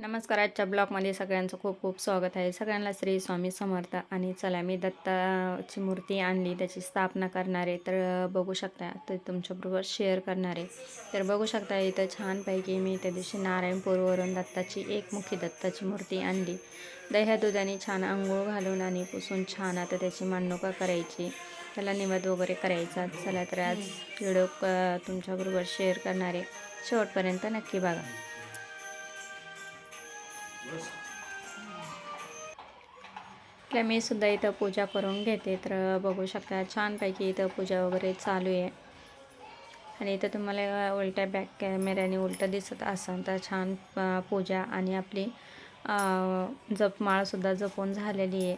नमस्कार आजच्या ब्लॉगमध्ये सगळ्यांचं खूप खूप स्वागत आहे. सगळ्यांना श्री स्वामी समर्थ आणि चला मी दत्ताची मूर्ती आणली त्याची स्थापना करणारे तर बघू शकता तर तुमच्याबरोबर शेअर करणारे तर बघू शकता इथं छानपैकी मी त्या दिवशी नारायणपूरवरून दत्ताची एकमुखी दत्ताची मूर्ती आणली. दह्या दुधाने छान आंघोळ घालून आणि पुसून छान आता त्याची मांडणुका करायची. त्याला निवद वगैरे करायचा. चला तर आज व्हिडिओ क- तुमच्याबरोबर शेअर करणारे शेवटपर्यंत नक्की बघा. तर मी सुद्धा इथं पूजा करून घेते तर बघू शकता छानपैकी इथं पूजा वगैरे चालू आहे. आणि इथं तुम्हाला उलट्या बॅक कॅमेऱ्याने उलटं दिसत असाल तर छान पूजा आणि आपली जपमाळसुद्धा जपून झालेली आहे.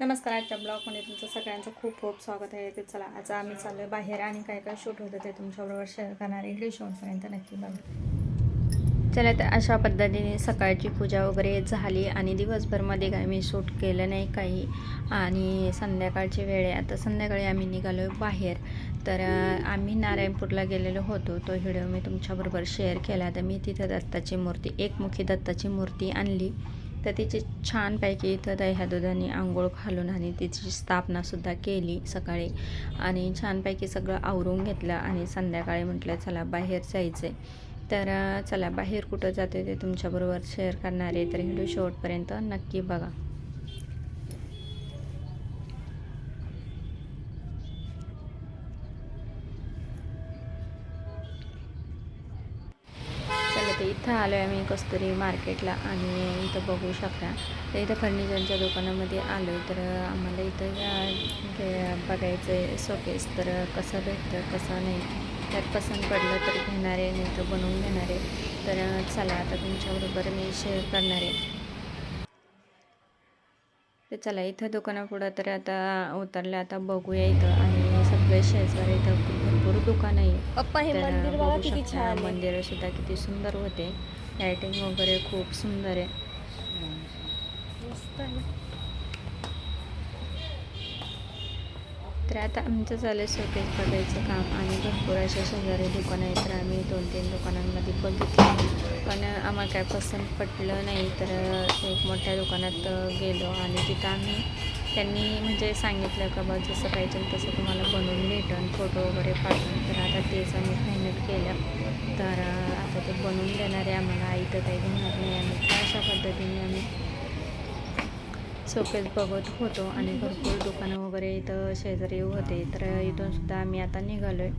नमस्कार आजच्या ब्लॉगमध्ये तुमचं सगळ्यांचं खूप खूप स्वागत आहे. ते चला आज आम्ही चाललो बाहेर आणि काय काय शूट होतं ते तुमच्याबरोबर शेअर करणार इंग्लिश होऊनपर्यंत नक्की बघा. चला तर अशा पद्धतीने सकाळची पूजा वगैरे झाली आणि दिवसभरमध्ये काय मी शूट केलं नाही काही. आणि संध्याकाळची वेळ आहे आता संध्याकाळी आम्ही निघालो बाहेर. तर आम्ही नारायणपूरला गेलेलो होतो. तो व्हिडिओ मी तुमच्याबरोबर शेअर केला. तर मी तिथं दत्ताची मूर्ती एकमुखी दत्ताची मूर्ती आणली. तर तिची छानपैकी इथं दह्या दुधाने आंघोळ घालून आणि तिची स्थापनासुद्धा केली सकाळी. आणि छानपैकी सगळं आवरून घेतलं आणि संध्याकाळी म्हटलं चला बाहेर जायचं आहे तर चला बाहेर कुठं जाते ते तुमच्याबरोबर शेअर करणार आहे तर व्हिडिओ शेवटपर्यंत नक्की बघा. चला तर इथं आलो आहे आम्ही कस्तुरी मार्केटला आणि इथं बघू शकता. तर इथं फर्निचरच्या दुकानामध्ये आलो तर आम्हाला इथं बघायचं आहे सोकेस तर कसं भेटतं कसं नाही. तर पसंत पडलं तर घेणारे नाही तर बनवून घेणारे तर चला आता तुमच्याबरोबर मी शेअर करणार आहे. तर चला इथं दुकानापुढं तर आता उतरलं आता बघूया इथं. आणि सगळे शेजारी इथं भरपूर दुकान आहे. हे मंदिर आहे. सुद्धा किती सुंदर होते. लाइटिंग वगैरे खूप सुंदर आहे. तर आता आमचं चालू शोकेस बघायचं काम आणि भरपूर अशा शेजारी दुकानं आहेत तर आम्ही दोन तीन दुकानांमध्ये बघितलं. पण आम्हाला काय पसंत पटलं नाही तर एक मोठ्या दुकानात गेलो आणि तिथं आम्ही त्यांनी म्हणजे सांगितलं का बा जसं पाहिजे तसं तुम्हाला बनवून भेटन फोटो वगैरे पाठवून. तर आता तेच आम्ही फायनल केलं. तर आता ते बनवून देणारे आम्हाला आई तर काही घेणार नाही आम्ही. अशा पद्धतीने आम्ही शोकेस बघत होतो आणि भरपूर दुकानं वगैरे इथं शेजारी होते. तर इथून सुद्धा आम्ही आता निघालोय.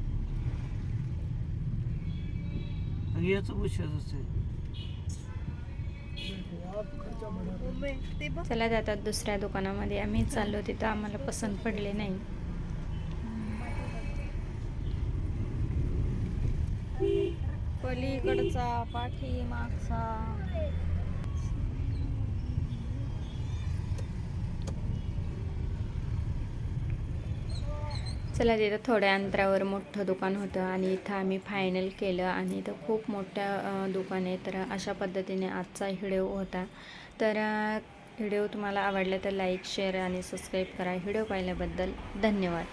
चला आता दुसऱ्या दुकानामध्ये आम्ही चाललो. तिथं आम्हाला पसंत पडले नाही. पलीकडचा पाठी मागचा चला तिथं थोड्या अंतरावर मोठं दुकान होतं आणि इथं आम्ही फायनल केलं आणि इथं खूप मोठ्या दुकान आहे. तर अशा पद्धतीने आजचा व्हिडिओ होता. तर व्हिडिओ तुम्हाला आवडला तर लाईक शेअर आणि सबस्क्राईब करा. व्हिडिओ पाहिल्याबद्दल धन्यवाद.